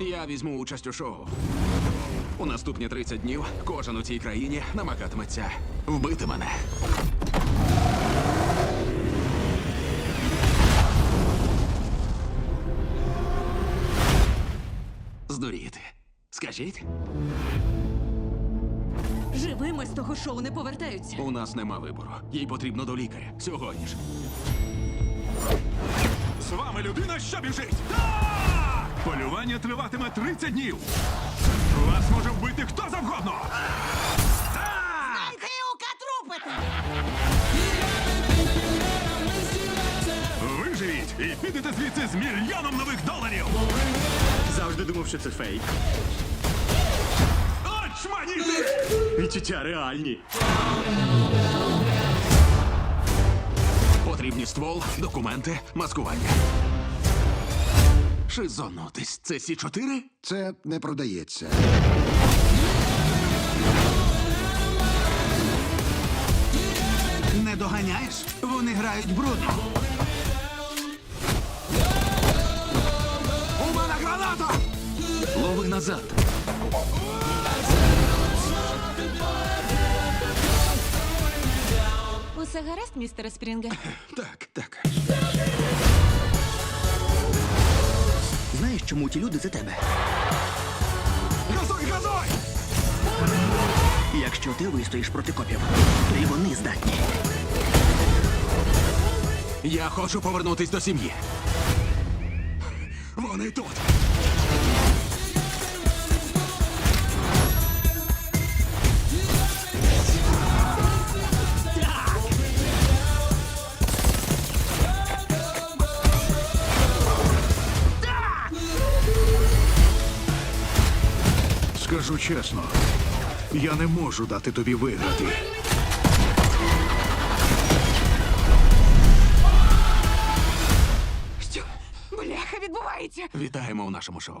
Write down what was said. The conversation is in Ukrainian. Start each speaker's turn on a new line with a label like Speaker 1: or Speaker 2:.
Speaker 1: Я візьму участь у шоу. У наступні 30 днів кожен у цій країні намагатиметься вбити мене. Здуріти. Скажіть,
Speaker 2: Живими з того шоу не повертаються.
Speaker 1: у нас нема вибору. Їй потрібно до лікаря. Сьогодні ж.
Speaker 3: З вами людина, що біжить! Полювання триватиме 30 днів. Вас може вбити хто завгодно.
Speaker 4: Грілка трупити!
Speaker 3: Виживіть і підете звідси з мільйоном нових доларів.
Speaker 5: Завжди думав, що це фейк. Відчуття реальні.
Speaker 1: Потрібні ствол, документи, маскування. Шизонутись. Це Сі 4
Speaker 6: Це не продається.
Speaker 7: Не доганяєш? Вони грають брудно.
Speaker 1: У мене граната! Лови назад.
Speaker 2: Усе гаразд, містере Спрінге?
Speaker 1: Так, так.
Speaker 7: Чому ті люди за тебе?
Speaker 3: Газуй, газуй!
Speaker 7: Якщо ти вистоїш проти копів, то й вони здатні.
Speaker 1: Я хочу повернутись до сім'ї. Вони тут.
Speaker 6: Скажу чесно, я не можу дати тобі виграти.
Speaker 2: Що? Бляха відбувається!
Speaker 1: Вітаємо у нашому шоу.